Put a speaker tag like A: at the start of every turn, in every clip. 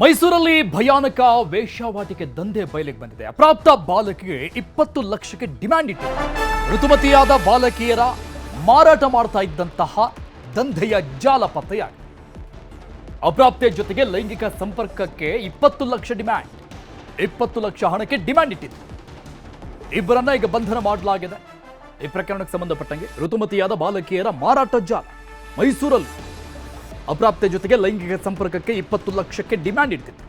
A: ಮೈಸೂರಲ್ಲಿ ಭಯಾನಕ ವೇಶ್ಯಾವಾಟಿಕೆ ದಂಧೆ ಬಯಲಿಗೆ ಬಂದಿದೆ. ಅಪ್ರಾಪ್ತ ಬಾಲಕಿಗೆ ಇಪ್ಪತ್ತು ಲಕ್ಷಕ್ಕೆ ಡಿಮ್ಯಾಂಡ್ ಇಟ್ಟು ಋತುಮತಿಯಾದ ಬಾಲಕಿಯರ ಮಾರಾಟ ಮಾಡ್ತಾ ಇದ್ದಂತಹ ದಂಧೆಯ ಜಾಲ ಪತ್ತೆಯಾಗಿದೆ. ಅಪ್ರಾಪ್ತೆಯ ಜೊತೆಗೆ ಲೈಂಗಿಕ ಸಂಪರ್ಕಕ್ಕೆ ಇಪ್ಪತ್ತು ಲಕ್ಷ ಡಿಮ್ಯಾಂಡ್, ಇಪ್ಪತ್ತು ಲಕ್ಷ ಹಣಕ್ಕೆ ಡಿಮ್ಯಾಂಡ್ ಇಟ್ಟಿದೆ. ಇಬ್ಬರನ್ನ ಈಗ ಬಂಧನ ಮಾಡಲಾಗಿದೆ. ಈ ಪ್ರಕರಣಕ್ಕೆ ಸಂಬಂಧಪಟ್ಟಂಗೆ ಋತುಮತಿಯಾದ ಬಾಲಕಿಯರ ಮಾರಾಟ ಜಾಲ ಮೈಸೂರಲ್ಲಿ ಅಪ್ರಾಪ್ತೆ ಜೊತೆಗೆ ಲೈಂಗಿಕ ಸಂಪರ್ಕಕ್ಕೆ ಇಪ್ಪತ್ತು ಲಕ್ಷಕ್ಕೆ ಡಿಮ್ಯಾಂಡ್ ಇಡ್ತಿತ್ತು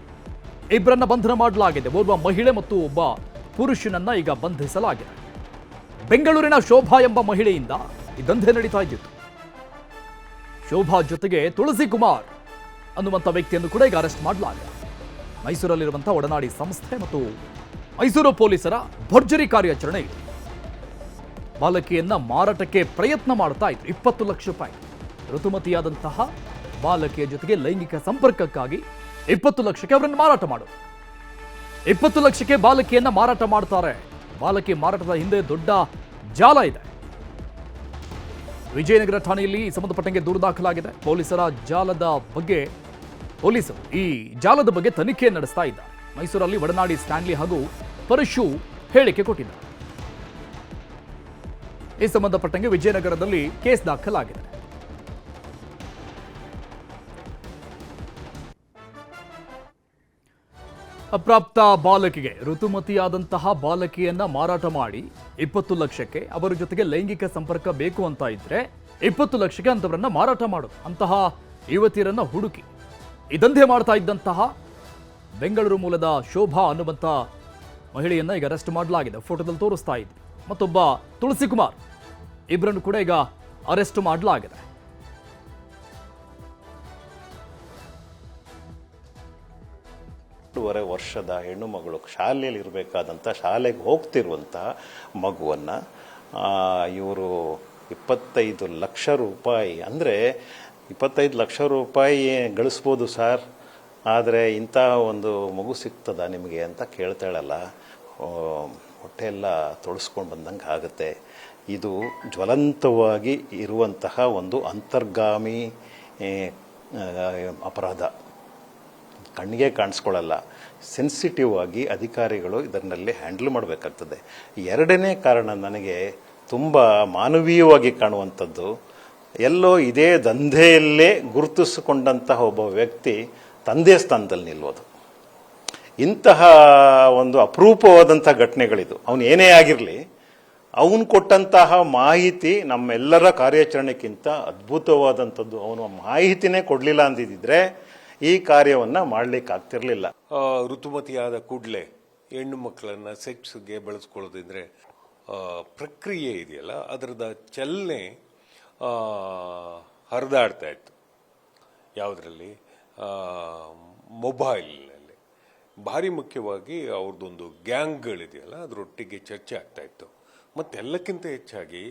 A: ಇಬ್ಬರನ್ನ ಬಂಧನ ಮಾಡಲಾಗಿದೆ. ಓರ್ವ ಮಹಿಳೆ ಮತ್ತು ಒಬ್ಬ ಪುರುಷನನ್ನ ಈಗ ಬಂಧಿಸಲಾಗಿದೆ. ಬೆಂಗಳೂರಿನ ಶೋಭಾ ಎಂಬ ಮಹಿಳೆಯಿಂದ ಈ ದಂಧೆ ನಡೀತಾ ಇದ್ದಿತ್ತು. ಶೋಭಾ ಜೊತೆಗೆ ತುಳಸಿ ಕುಮಾರ್ ಅನ್ನುವಂಥ ವ್ಯಕ್ತಿಯನ್ನು ಕೂಡ ಈಗ ಅರೆಸ್ಟ್ ಮಾಡಲಾಗಿದೆ. ಮೈಸೂರಲ್ಲಿರುವಂತಹ ಒಡನಾಡಿ ಸಂಸ್ಥೆ ಮತ್ತು ಮೈಸೂರು ಪೊಲೀಸರ ಭರ್ಜರಿ ಕಾರ್ಯಾಚರಣೆ ಇದೆ. ಬಾಲಕಿಯನ್ನ ಮಾರಾಟಕ್ಕೆ ಪ್ರಯತ್ನ ಮಾಡ್ತಾ ಇತ್ತು ಇಪ್ಪತ್ತು ಲಕ್ಷ ರೂಪಾಯಿ. ಋತುಮತಿಯಾದಂತಹ ಬಾಲಕಿಯ ಜೊತೆಗೆ ಲೈಂಗಿಕ ಸಂಪರ್ಕಕ್ಕಾಗಿ ಇಪ್ಪತ್ತು ಲಕ್ಷಕ್ಕೆ ಅವರನ್ನು ಮಾರಾಟ ಮಾಡು. ಇಪ್ಪತ್ತು ಲಕ್ಷಕ್ಕೆ ಬಾಲಕಿಯನ್ನ ಮಾರಾಟ ಮಾಡ್ತಾರೆ. ಬಾಲಕಿ ಮಾರಾಟದ ಹಿಂದೆ ದೊಡ್ಡ ಜಾಲ ಇದೆ. ವಿಜಯನಗರ ಠಾಣೆಯಲ್ಲಿ ಸಂಬಂಧಪಟ್ಟಂಗೆ ದೂರು ದಾಖಲಾಗಿದೆ. ಪೊಲೀಸರ ಜಾಲದ ಬಗ್ಗೆ, ಪೊಲೀಸರು ಈ ಜಾಲದ ಬಗ್ಗೆ ತನಿಖೆ ನಡೆಸ್ತಾ ಇದ್ದಾರೆ. ಮೈಸೂರಲ್ಲಿ ಒಡನಾಡಿ ಸ್ಟ್ಯಾನ್ಲಿ ಹಾಗೂ ಪರಶು ಹೇಳಿಕೆ ಕೊಟ್ಟಿದ್ದಾರೆ. ಈ ಸಂಬಂಧಪಟ್ಟಂಗೆ ವಿಜಯನಗರದಲ್ಲಿ ಕೇಸ್ ದಾಖಲಾಗಿದೆ. ಅಪ್ರಾಪ್ತ ಬಾಲಕಿಗೆ ಋತುಮತಿಯಾದಂತಹ ಬಾಲಕಿಯನ್ನ ಮಾರಾಟ ಮಾಡಿ ಇಪ್ಪತ್ತು ಲಕ್ಷಕ್ಕೆ ಅವರ ಜೊತೆಗೆ ಲೈಂಗಿಕ ಸಂಪರ್ಕ ಬೇಕು ಅಂತ ಇದ್ರೆ ಇಪ್ಪತ್ತು ಲಕ್ಷಕ್ಕೆ ಅಂತವರನ್ನ ಮಾರಾಟ ಮಾಡು ಅಂತಹ ಯುವತಿಯರನ್ನ ಹುಡುಕಿ. ಇದಂಧೆ ದಂಧೆ ಮಾಡ್ತಾ ಇದ್ದಂತಹ ಬೆಂಗಳೂರು ಮೂಲದ ಶೋಭಾ ಅನ್ನುವಂಥ ಮಹಿಳೆಯನ್ನ ಈಗ ಅರೆಸ್ಟ್ ಮಾಡಲಾಗಿದೆ. ಫೋಟೋದಲ್ಲಿ ತೋರಿಸ್ತಾ ಇದ್ವಿ. ಮತ್ತೊಬ್ಬ ತುಳಸಿ ಕುಮಾರ್ ಇಬ್ಬರನ್ನು ಕೂಡ ಈಗ ಅರೆಸ್ಟ್ ಮಾಡಲಾಗಿದೆ.
B: ಎರಡೂವರೆ ವರ್ಷದ ಹೆಣ್ಣು ಮಗಳು ಶಾಲೆಯಲ್ಲಿ ಇರಬೇಕಾದಂಥ ಶಾಲೆಗೆ ಹೋಗ್ತಿರುವಂಥ ಮಗುವನ್ನು ಇವರು ಇಪ್ಪತ್ತೈದು ಲಕ್ಷ ರೂಪಾಯಿ, ಅಂದರೆ ಇಪ್ಪತ್ತೈದು ಲಕ್ಷ ರೂಪಾಯಿ ಗಳಿಸ್ಬೋದು ಸರ್, ಆದರೆ ಇಂಥ ಒಂದು ಮಗು ಸಿಗ್ತದ ನಿಮಗೆ ಅಂತ ಕೇಳ್ತಾಳಲ್ಲ. ಹೊಟ್ಟೆ ಎಲ್ಲ ತೊಳಸ್ಕೊಂಡು ಬಂದಂಗೆ ಆಗುತ್ತೆ. ಇದು ಜ್ವಲಂತವಾಗಿ ಇರುವಂತಹ ಒಂದು ಅಂತರ್ಗಾಮಿ ಅಪರಾಧ. ಕಣ್ಣಿಗೆ ಕಾಣಿಸ್ಕೊಳ್ಳಲ್ಲ. ಸೆನ್ಸಿಟಿವ್ ಆಗಿ ಅಧಿಕಾರಿಗಳು ಇದರಲ್ಲಿ ಹ್ಯಾಂಡಲ್ ಮಾಡಬೇಕಾಗ್ತದೆ. ಎರಡನೇ ಕಾರಣ ನನಗೆ ತುಂಬ ಮಾನವೀಯವಾಗಿ ಕಾಣುವಂಥದ್ದು, ಎಲ್ಲೋ ಇದೇ ದಂಧೆಯಲ್ಲೇ ಗುರುತಿಸಿಕೊಂಡಂತಹ ಒಬ್ಬ ವ್ಯಕ್ತಿ ತಂದೆ ಸ್ಥಾನದಲ್ಲಿ ನಿಲ್ಲೋದು ಇಂತಹ ಒಂದು ಅಪರೂಪವಾದಂಥ ಘಟನೆಗಳಿದು. ಅವನು ಏನೇ ಆಗಿರಲಿ, ಅವನು ಕೊಟ್ಟಂತಹ ಮಾಹಿತಿ ನಮ್ಮೆಲ್ಲರ ಕಾರ್ಯಾಚರಣೆಗಿಂತ ಅದ್ಭುತವಾದಂಥದ್ದು. ಅವನು ಮಾಹಿತಿನೇ ಕೊಡಲಿಲ್ಲ ಅಂದಿದ್ದರೆ ಈ ಕಾರ್ಯವನ್ನು
C: ಮಾಡಲಿಕ್ಕಾಗ್ತಿರಲಿಲ್ಲ. ಋತುಮತಿಯಾದ ಕೂಡಲೇ ಹೆಣ್ಣು ಮಕ್ಕಳನ್ನ ಸೆಕ್ಸ್ಗೆ ಬಳಸ್ಕೊಳ್ಳೋದಿದ್ರೆ ಪ್ರಕ್ರಿಯೆ ಇದೆಯಲ್ಲ, ಅದರದ ಚಲನೆ ಹರಿದಾಡ್ತಾ ಇತ್ತು. ಯಾವುದರಲ್ಲಿ? ಮೊಬೈಲ್ನಲ್ಲಿ. ಭಾರಿ ಮುಖ್ಯವಾಗಿ ಅವ್ರದ್ದೊಂದು ಗ್ಯಾಂಗ್ಗಳಿದೆಯಲ್ಲ, ಅದರೊಟ್ಟಿಗೆ ಚರ್ಚೆ ಆಗ್ತಾಯಿತ್ತು ಮತ್ತೆಲ್ಲಕ್ಕಿಂತ ಹೆಚ್ಚಾಗಿ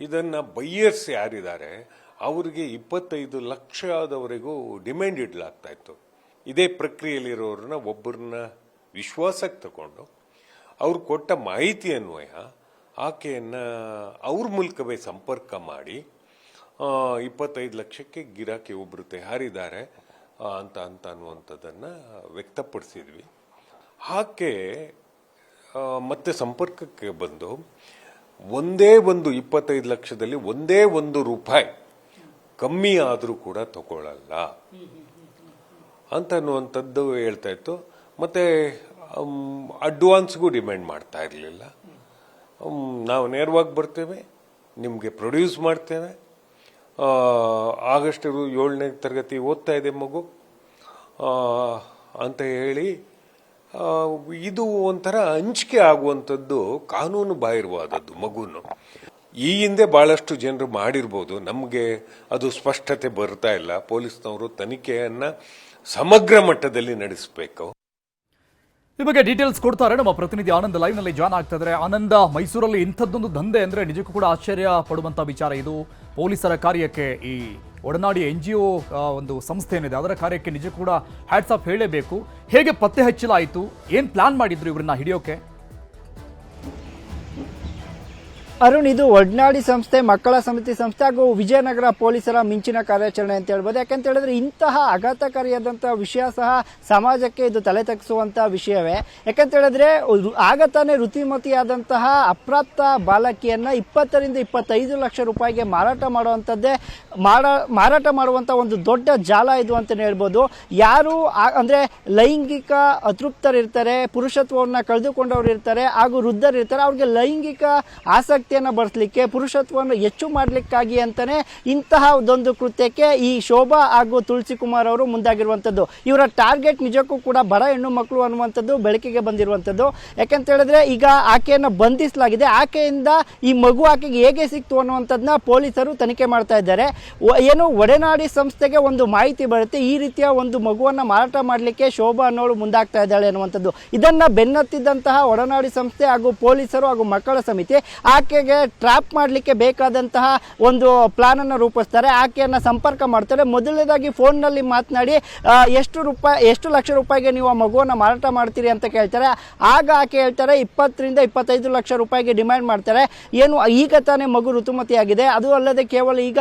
C: ಇದನ್ನು ಬೈಯರ್ಸ್ ಯಾರಿದ್ದಾರೆ ಅವರಿಗೆ ಇಪ್ಪತ್ತೈದು ಲಕ್ಷದವರೆಗೂ ಡಿಮ್ಯಾಂಡ್ ಇಡಲಾಗ್ತಾ ಇತ್ತು. ಇದೇ ಪ್ರಕ್ರಿಯೆಯಲ್ಲಿರೋರನ್ನ ಒಬ್ಬರನ್ನ ವಿಶ್ವಾಸಕ್ಕೆ ತಗೊಂಡು ಅವ್ರು ಕೊಟ್ಟ ಮಾಹಿತಿ ಅನ್ವಯ ಆಕೆಯನ್ನು ಅವ್ರ ಮೂಲಕವೇ ಸಂಪರ್ಕ ಮಾಡಿ ಇಪ್ಪತ್ತೈದು ಲಕ್ಷಕ್ಕೆ ಗಿರಾಕಿ ಒಬ್ಬರು ತಯಾರಿದ್ದಾರೆ ಅಂತ ಅಂತ ಅನ್ನುವಂಥದ್ದನ್ನ ವ್ಯಕ್ತಪಡಿಸಿದ್ವಿ. ಆಕೆ ಮತ್ತೆ ಸಂಪರ್ಕಕ್ಕೆ ಬಂದು ಒಂದೇ ಒಂದು ಇಪ್ಪತ್ತೈದು ಲಕ್ಷದಲ್ಲಿ ಒಂದೇ ಒಂದು ರೂಪಾಯಿ ಕಮ್ಮಿ ಆದರೂ ಕೂಡ ತಗೊಳ್ಳಲ್ಲ. ಅಂತ ಅನ್ನುವಂಥದ್ದು ಹೇಳ್ತಾ ಇತ್ತು. ಮತ್ತು ಅಡ್ವಾನ್ಸ್ಗೂ ಡಿಮ್ಯಾಂಡ್ ಮಾಡ್ತಾ ಇರಲಿಲ್ಲ. ನಾವು ನೇರವಾಗಿ ಬರ್ತೇವೆ, ನಿಮಗೆ ಪ್ರೊಡ್ಯೂಸ್ ಮಾಡ್ತೇವೆ. ಆಗಸ್ಟ್ ಏಳನೇ ತರಗತಿ ಓದ್ತಾ ಇದೆ ಮಗು. ಅಂತ ಹೇಳಿ ಇದು ಒಂಥರ ಹಂಚಿಕೆ ಆಗುವಂಥದ್ದು ಕಾನೂನು ಬಾಹಿರವಾದದ್ದು ಮಗುನು. ಈ ಹಿಂದೆ ಬಹಳಷ್ಟು ಜನರು ಮಾಡಿರ್ಬೋದು. ನಮಗೆ ಅದು ಸ್ಪಷ್ಟತೆ ಬರ್ತಾ ಇಲ್ಲ. ಪೊಲೀಸ್ನವರು ತನಿಖೆಯನ್ನ ಸಮಗ್ರ ಮಟ್ಟದಲ್ಲಿ ನಡೆಸಬೇಕು.
A: ಈ ಬಗ್ಗೆ ಡೀಟೇಲ್ಸ್ ಕೊಡ್ತಾರೆ ನಮ್ಮ ಪ್ರತಿನಿಧಿ ಆನಂದ್ ಲೈವ್ನಲ್ಲಿ ಜಾಯ್ನ್ ಆಗ್ತಾ ಇದ್ದಾರೆ. ಆನಂದ, ಮೈಸೂರಲ್ಲಿ ಇಂಥದ್ದೊಂದು ದಂಧೆ ಅಂದ್ರೆ ನಿಜಕ್ಕೂ ಕೂಡ ಆಶ್ಚರ್ಯ ಪಡುವಂತ ವಿಚಾರ ಇದು. ಪೊಲೀಸರ ಕಾರ್ಯಕ್ಕೆ ಈ ಒಡನಾಡಿ ಎನ್ ಜಿ ಒ ಒಂದು ಸಂಸ್ಥೆ ಏನಿದೆ ಅದರ ಕಾರ್ಯಕ್ಕೆ ನಿಜಕ್ಕೂ ಕೂಡ ಹ್ಯಾಟ್ಸ್ ಆಫ್ ಹೇಳಲೇಬೇಕು ಹೇಗೆ ಪತ್ತೆ ಹಚ್ಚಲಾಯಿತು? ಏನು ಪ್ಲಾನ್ ಮಾಡಿದ್ರು ಇವರನ್ನ ಹಿಡಿಯೋಕೆ?
D: ಅರುಣ್, ಇದು ಒಡ್ನಾಡಿ ಸಂಸ್ಥೆ, ಮಕ್ಕಳ ಸಮಿತಿ ಸಂಸ್ಥೆ ಹಾಗೂ ವಿಜಯನಗರ ಪೊಲೀಸರ ಮಿಂಚಿನ ಕಾರ್ಯಾಚರಣೆ ಅಂತ ಹೇಳ್ಬೋದು. ಯಾಕಂತ ಹೇಳಿದ್ರೆ ಇಂತಹ ಆಘಾತಕಾರಿಯಾದಂತಹ ವಿಷಯ ಸಹ ಸಮಾಜಕ್ಕೆ ಇದು ತಲೆ ತಗ್ಗಿಸುವಂತ ವಿಷಯವೇ. ಯಾಕಂತ ಹೇಳಿದ್ರೆ ಆಗ ತಾನೇ ಋತುಮತಿಯಾದಂತಹ ಅಪ್ರಾಪ್ತ ಬಾಲಕಿಯನ್ನ ಇಪ್ಪತ್ತರಿಂದ ಇಪ್ಪತ್ತೈದು ಲಕ್ಷ ರೂಪಾಯಿಗೆ ಮಾರಾಟ ಮಾಡುವಂಥದ್ದೇ ಮಾರ ಮಾರಾಟ ಮಾಡುವಂಥ ಒಂದು ದೊಡ್ಡ ಜಾಲ ಇದು ಅಂತಲೇ ಹೇಳ್ಬೋದು. ಯಾರು ಅಂದ್ರೆ ಲೈಂಗಿಕ ಅತೃಪ್ತರಿರ್ತಾರೆ, ಪುರುಷತ್ವವನ್ನು ಕಳೆದುಕೊಂಡವರು ಇರ್ತಾರೆ ಹಾಗೂ ವೃದ್ಧರಿರ್ತಾರೆ, ಅವ್ರಿಗೆ ಲೈಂಗಿಕ ಆಸಕ್ತಿಯನ್ನು ಬಳಸಲಿಕ್ಕೆ ಪುರುಷತ್ವವನ್ನು ಹೆಚ್ಚು ಮಾಡಲಿಕ್ಕಾಗಿ ಅಂತಲೇ ಇಂತಹ ಒಂದೊಂದು ಕೃತ್ಯಕ್ಕೆ ಈ ಶೋಭಾ ಹಾಗೂ ತುಳಸಿ ಕುಮಾರ್ ಅವರು ಮುಂದಾಗಿರುವಂಥದ್ದು. ಇವರ ಟಾರ್ಗೆಟ್ ನಿಜಕ್ಕೂ ಕೂಡ ಬಡ ಹೆಣ್ಣು ಮಕ್ಕಳು ಅನ್ನುವಂಥದ್ದು ಬೆಳಕಿಗೆ ಬಂದಿರುವಂಥದ್ದು. ಯಾಕೆಂತ ಹೇಳಿದ್ರೆ ಈಗ ಆಕೆಯನ್ನು ಬಂಧಿಸಲಾಗಿದೆ. ಆಕೆಯಿಂದ ಈ ಮಗು ಆಕೆಗೆ ಹೇಗೆ ಸಿಕ್ತು ಅನ್ನುವಂಥದ್ದನ್ನ ಪೊಲೀಸರು ತನಿಖೆ ಮಾಡ್ತಾ ಇದ್ದಾರೆ. ಏನು ಒಡೆನಾಡಿ ಸಂಸ್ಥೆಗೆ ಒಂದು ಮಾಹಿತಿ ಬರುತ್ತೆ. ಈ ರೀತಿಯ ಒಂದು ಮಗುವನ್ನು ಮಾರಾಟ ಮಾಡಲಿಕ್ಕೆ ಶೋಭಾ ಅನ್ನೋಳು ಮುಂದಾಗ್ತಾ ಇದ್ದಾಳೆ ಅನ್ನುವಂಥದ್ದು. ಇದನ್ನು ಬೆನ್ನತ್ತಿದ್ದಂತಹ ಒಡನಾಡಿ ಸಂಸ್ಥೆ ಹಾಗೂ ಪೊಲೀಸರು ಹಾಗೂ ಮಕ್ಕಳ ಸಮಿತಿ ಆಕೆಗೆ ಟ್ರ್ಯಾಪ್ ಮಾಡಲಿಕ್ಕೆ ಬೇಕಾದಂತಹ ಒಂದು ಪ್ಲಾನನ್ನು ರೂಪಿಸ್ತಾರೆ. ಆಕೆಯನ್ನು ಸಂಪರ್ಕ ಮಾಡ್ತಾರೆ. ಮೊದಲನೇದಾಗಿ ಫೋನ್ನಲ್ಲಿ ಮಾತನಾಡಿ ಎಷ್ಟು ರೂಪಾಯಿ, ಎಷ್ಟು ಲಕ್ಷ ರೂಪಾಯಿಗೆ ನೀವು ಆ ಮಗುವನ್ನು ಮಾರಾಟ ಮಾಡ್ತೀರಿ ಅಂತ ಕೇಳ್ತಾರೆ. ಆಗ ಆಕೆ ಹೇಳ್ತಾರೆ, ಇಪ್ಪತ್ತರಿಂದ ಇಪ್ಪತ್ತೈದು ಲಕ್ಷ ರೂಪಾಯಿಗೆ ಡಿಮ್ಯಾಂಡ್ ಮಾಡ್ತಾರೆ. ಏನು, ಈಗ ತಾನೇ ಮಗು ಋತುಮತಿಯಾಗಿದೆ. ಅದು ಅಲ್ಲದೆ ಕೇವಲ ಈಗ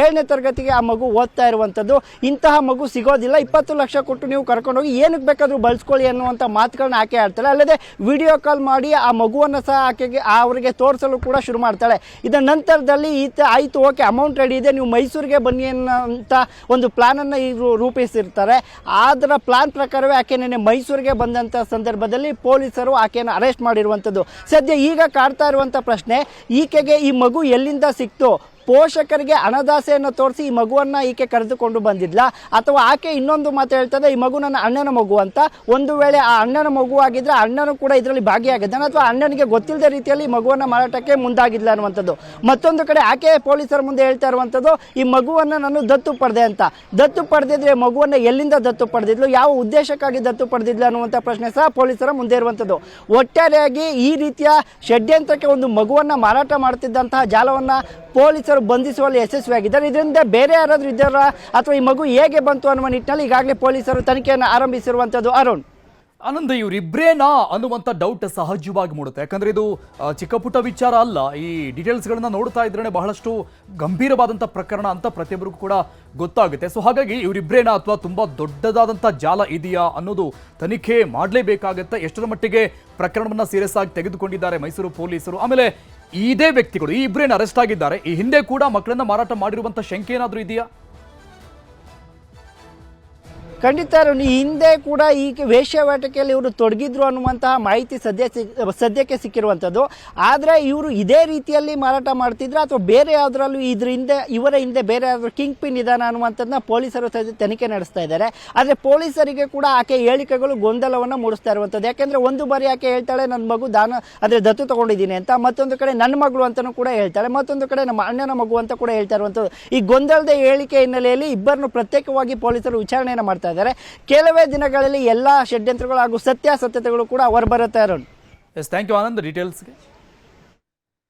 D: ಏಳನೇ ತರಗತಿಗೆ ಆ ಮಗು ಓದ್ತಾ ಇರುವಂಥದ್ದು ಇಂತಹ ಮಗು ಸಿಗೋದಿಲ್ಲ. ಇಪ್ಪತ್ತು ಲಕ್ಷ ಕೊಟ್ಟು ನೀವು ಕರ್ಕೊಂಡೋಗಿ ಏನಕ್ಕೆ ಬೇಕಾದರೂ ಬಳಸ್ಕೊಳ್ಳಿ ಅನ್ನುವಂಥ ಮಾತುಗಳನ್ನ ಆಕೆ ಆಡ್ತಾರೆ ಅಲ್ಲದೆ ವಿಡಿಯೋ ಕಾಲ್ ಮಾಡಿ ಆ ಮಗುವನ್ನು ಸಹ ಆಕೆಗೆ ಅವರಿಗೆ ತೋರಿಸಲು ಕೂಡ ಶುರು ಮಾಡ್ತಾಳೆ. ಇದರ ನಂತರದಲ್ಲಿ ಈತ ಆಯಿತು, ಓಕೆ ಅಮೌಂಟ್ ರೆಡಿ ಇದೆ, ನೀವು ಮೈಸೂರಿಗೆ ಬನ್ನಿ ಅನ್ನೋಂಥ ಒಂದು ಪ್ಲಾನನ್ನು ಇವರು ರೂಪಿಸಿರ್ತಾರೆ. ಅದರ ಪ್ಲಾನ್ ಪ್ರಕಾರವೇ ಆಕೆ ನೆನೆ ಮೈಸೂರಿಗೆ ಬಂದಂಥ ಸಂದರ್ಭದಲ್ಲಿ ಪೊಲೀಸರು ಆಕೆಯನ್ನು ಅರೆಸ್ಟ್ ಮಾಡಿರುವಂಥದ್ದು ಸದ್ಯ ಈಗ ಕಾಡ್ತಾ ಇರುವಂಥ ಪ್ರಶ್ನೆ, ಈಕೆಗೆ ಈ ಮಗು ಎಲ್ಲಿಂದ ಸಿಕ್ತು? ಪೋಷಕರಿಗೆ ಹಣದಾಸೆಯನ್ನು ತೋರಿಸಿ ಈ ಮಗುವನ್ನ ಈಕೆ ಕರೆದುಕೊಂಡು ಬಂದಿದ್ಲ. ಅಥವಾ ಆಕೆ ಇನ್ನೊಂದು ಮಾತು ಹೇಳ್ತದೆ, ಈ ಮಗು ನನ್ನ ಅಣ್ಣನ ಮಗು ಅಂತ. ಒಂದು ವೇಳೆ ಆ ಅಣ್ಣನ ಮಗು ಆಗಿದ್ರೆ ಅಣ್ಣನು ಕೂಡ ಇದರಲ್ಲಿ ಭಾಗಿಯಾಗಿದ್ದಾನೆ, ಅಥವಾ ಅಣ್ಣನಿಗೆ ಗೊತ್ತಿಲ್ಲದ ರೀತಿಯಲ್ಲಿ ಮಗುವನ್ನ ಮಾರಾಟಕ್ಕೆ ಮುಂದಾಗಿದ್ಲ ಅನ್ನುವಂಥದ್ದು. ಮತ್ತೊಂದು ಕಡೆ ಆಕೆ ಪೊಲೀಸರ ಮುಂದೆ ಹೇಳ್ತಾ ಇರುವಂಥದ್ದು, ಈ ಮಗುವನ್ನ ನಾನು ದತ್ತು ಪಡೆದೆ ಅಂತ. ದತ್ತು ಪಡೆದಿದ್ರೆ ಮಗುವನ್ನ ಎಲ್ಲಿಂದ ದತ್ತು ಪಡೆದಿದ್ಲು, ಯಾವ ಉದ್ದೇಶಕ್ಕಾಗಿ ದತ್ತು ಪಡೆದಿದ್ಲು ಅನ್ನುವಂಥ ಪ್ರಶ್ನೆ ಸಹ ಪೊಲೀಸರ ಮುಂದೆ ಇರುವಂಥದ್ದು. ಒಟ್ಟಾರೆಯಾಗಿ ಈ ರೀತಿಯ ಷಡ್ಯಂತ್ರಕ್ಕೆ ಒಂದು ಮಗುವನ್ನ ಮಾರಾಟ ಮಾಡುತ್ತಿದ್ದಂತಹ ಜಾಲವನ್ನ ಪೊಲೀಸರು ಬಂಧಿಸುವಲ್ಲಿ ಯಶಸ್ವಿಯಾಗಿದ್ದಾರೆ. ಇದರಿಂದ ಬೇರೆ ಯಾರಾದರೂ ಇದ್ದಾರಾ? ಅಥವಾ ಈ ಮಗು ಹೇಗೆ ಬಂತು ಅನ್ನುವ ನಿಟ್ಟಿನಲ್ಲಿ ಈಗಾಗಲೇ ಪೊಲೀಸರು ತನಿಖೆಯನ್ನು ಆರಂಭಿಸಿರುವಂಥದ್ದು ಅರುಣ್.
A: ಆನಂದ, ಇವರಿಬ್ರೇನಾ ಅನ್ನುವಂಥ ಡೌಟ್ ಸಹಜವಾಗಿ ಮೂಡುತ್ತೆ. ಯಾಕಂದರೆ ಇದು ಚಿಕ್ಕಪುಟ್ಟ ಚಿಕ್ಕ ಪುಟ್ಟ ವಿಚಾರ ಅಲ್ಲ. ಈ ಡೀಟೇಲ್ಸ್ಗಳನ್ನ ನೋಡ್ತಾ ಇದ್ರೇ ಬಹಳಷ್ಟು ಗಂಭೀರವಾದಂಥ ಪ್ರಕರಣ ಅಂತ ಪ್ರತಿಯೊಬ್ಬರಿಗೂ ಕೂಡ ಗೊತ್ತಾಗುತ್ತೆ. ಸೊ ಹಾಗಾಗಿ ಇವರಿಬ್ರೇನಾ ಅಥವಾ ತುಂಬಾ ದೊಡ್ಡದಾದಂಥ ಜಾಲ ಇದೆಯಾ ಅನ್ನೋದು ತನಿಖೆ ಮಾಡಲೇಬೇಕಾಗತ್ತೆ. ಎಷ್ಟರ ಮಟ್ಟಿಗೆ ಪ್ರಕರಣವನ್ನ ಸೀರಿಯಸ್ ಆಗಿ ತೆಗೆದುಕೊಂಡಿದ್ದಾರೆ ಮೈಸೂರು ಪೊಲೀಸರು. ಆಮೇಲೆ ಇದೇ ವ್ಯಕ್ತಿಗಳು, ಈ ಇಬ್ಬರೇನು ಅರೆಸ್ಟ್ ಆಗಿದ್ದಾರೆ. ಈ ಹಿಂದೆ ಕೂಡ ಮಕ್ಕಳನ್ನ ಮಾರಾಟ ಮಾಡಿರುವಂಥ ಶಂಕೆ ಏನಾದರೂ ಇದೆಯಾ?
D: ಖಂಡಿತ ಈ ಹಿಂದೆ ಕೂಡ ಈ ವೇಶ್ಯಾವಾಟಿಕೆಯಲ್ಲಿ ಇವರು ತೊಡಗಿದ್ರು ಅನ್ನುವಂತಹ ಮಾಹಿತಿ ಸದ್ಯ ಸದ್ಯಕ್ಕೆ ಸಿಕ್ಕಿರುವಂಥದ್ದು. ಆದರೆ ಇವರು ಇದೇ ರೀತಿಯಲ್ಲಿ ಮಾರಾಟ ಮಾಡ್ತಿದ್ರು ಅಥವಾ ಬೇರೆ ಯಾವುದರಲ್ಲೂ ಇದ್ರ ಹಿಂದೆ, ಇವರ ಹಿಂದೆ ಬೇರೆ ಯಾವ್ದಾದ್ರು ಕಿಂಗ್ ಪಿನ್ ಇದಾನ ಅನ್ನುವಂಥದ್ದನ್ನ ಪೊಲೀಸರು ತನಿಖೆ ನಡೆಸ್ತಾ ಇದ್ದಾರೆ. ಆದರೆ ಪೊಲೀಸರಿಗೆ ಕೂಡ ಆಕೆ ಹೇಳಿಕೆಗಳು ಗೊಂದಲವನ್ನು ಮೂಡಿಸ್ತಾ ಇರುವಂಥದ್ದು. ಯಾಕೆಂದರೆ ಒಂದು ಬಾರಿ ಆಕೆ ಹೇಳ್ತಾಳೆ ನನ್ನ ಮಗು ದಾನ, ಅಂದರೆ ದತ್ತು ತಗೊಂಡಿದ್ದೀನಿ ಅಂತ ಮತ್ತೊಂದು ಕಡೆ ನನ್ನ ಮಗಳು ಅಂತಲೂ ಕೂಡ ಹೇಳ್ತಾಳೆ. ಮತ್ತೊಂದು ಕಡೆ ನಮ್ಮ ಅಣ್ಣನ ಮಗು ಅಂತ ಕೂಡ ಹೇಳ್ತಾ ಇರುವಂಥದ್ದು. ಈ ಗೊಂದಲದ ಹೇಳಿಕೆ ಹಿನ್ನೆಲೆಯಲ್ಲಿ ಇಬ್ಬರನ್ನು ಪ್ರತ್ಯೇಕವಾಗಿ ಪೊಲೀಸರು ವಿಚಾರಣೆಯನ್ನು ಮಾಡ್ತಾ ಇದ್ದಾರೆ. ಕೆಲವೇ ದಿನಗಳಲ್ಲಿ ಎಲ್ಲ ಷಡ್ಯಂತ್ರಗಳು ಹಾಗೂ ಸತ್ಯಾಸತ್ಯತೆಗಳು ಕೂಡ ಹೊರಬರುತ್ತೆ Arun.
A: Yes thank you Anand ಡೀಟೇಲ್ಸ್ಗೆ